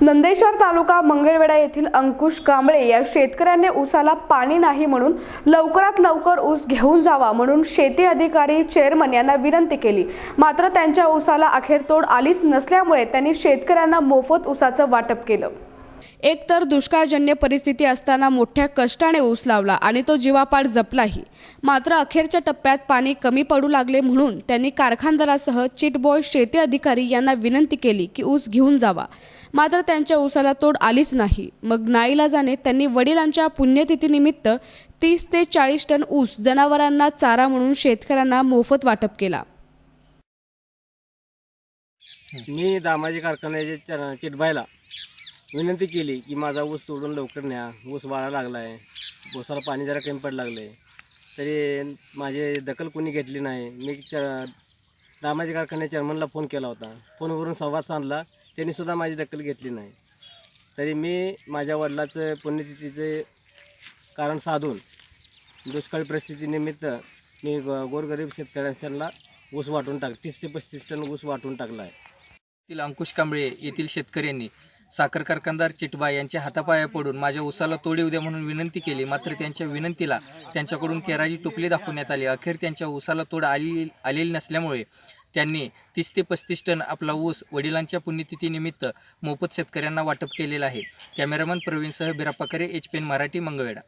नंदेश्वर तालुका मंगळवेढा येथील अंकुश कांबळे या शेतकऱ्याने ऊसाला पाणी नाही म्हणून लवकरात लवकर ऊस घेऊन जावा म्हणून शेती अधिकारी चेअरमन यांना विनंती केली. मात्र त्यांच्या ऊसाला अखेर तोड आलीच नसल्यामुळे त्यांनी शेतकऱ्यांना मोफत ऊसाचं वाटप केलं. एकतर दुष्काळजन्य परिस्थिती असताना मोठ्या कष्टाने ऊस लावला आणि तो जीवापाड जपलाही. मात्र अखेरच्या टप्प्यात पाणी कमी पडू लागले म्हणून त्यांनी कारखानदारासह चिटबॉय शेती अधिकारी यांना विनंती केली की ऊस घेऊन जावा. मात्र त्यांच्या ऊसाला तोड आलीच नाही. मग नाईला जाणे त्यांनी वडिलांच्या पुण्यतिथीनिमित्त तीस ते चाळीस टन ऊस जनावरांना चारा म्हणून शेतकऱ्यांना मोफत वाटप केला. मी दामाजी कारखान्याच्या चिटबायला विनंती केली की माझा ऊस तोडून लवकर न्या. ऊस वाळा लागला आहे ऊसाला पाणी जरा कमी पड लागलं आहे तरी माझी दखल कोणी घेतली नाही. मी च दामाजी कारखान्या चेअरमनला फोन केला होता. फोनवरून संवाद साधला. त्यांनीसुद्धा माझी दखल घेतली नाही. तरी मी माझ्या वडिलाचं पुण्यतिथीचे कारण साधून दुष्काळी परिस्थितीनिमित्त मी ग- गोरगरीब शेतकऱ्यांना ऊस वाटून टाक तीस ते पस्तीस टन ऊस वाटून टाकला आहे येथील अंकुश कांबळे येथील शेतकऱ्यांनी साखर कारखानदार चिटबा यांच्या हातापाया पडून माझ्या उसाला तोडी उद्या म्हणून विनंती केली. मात्र त्यांच्या विनंतीला त्यांच्याकडून केराची टोपली दाखवण्यात आली. अखेर त्यांच्या उसाला तोड आली आलेली नसल्यामुळे त्यांनी तीस ते पस्तीस टन आपला ऊस वडिलांच्या पुण्यतिथीनिमित्त मोफत शेतकऱ्यांना वाटप केलेला आहे. कॅमेरामन प्रवीणसह बिराप्पाकरे एच पेन मराठी मंगळवेडा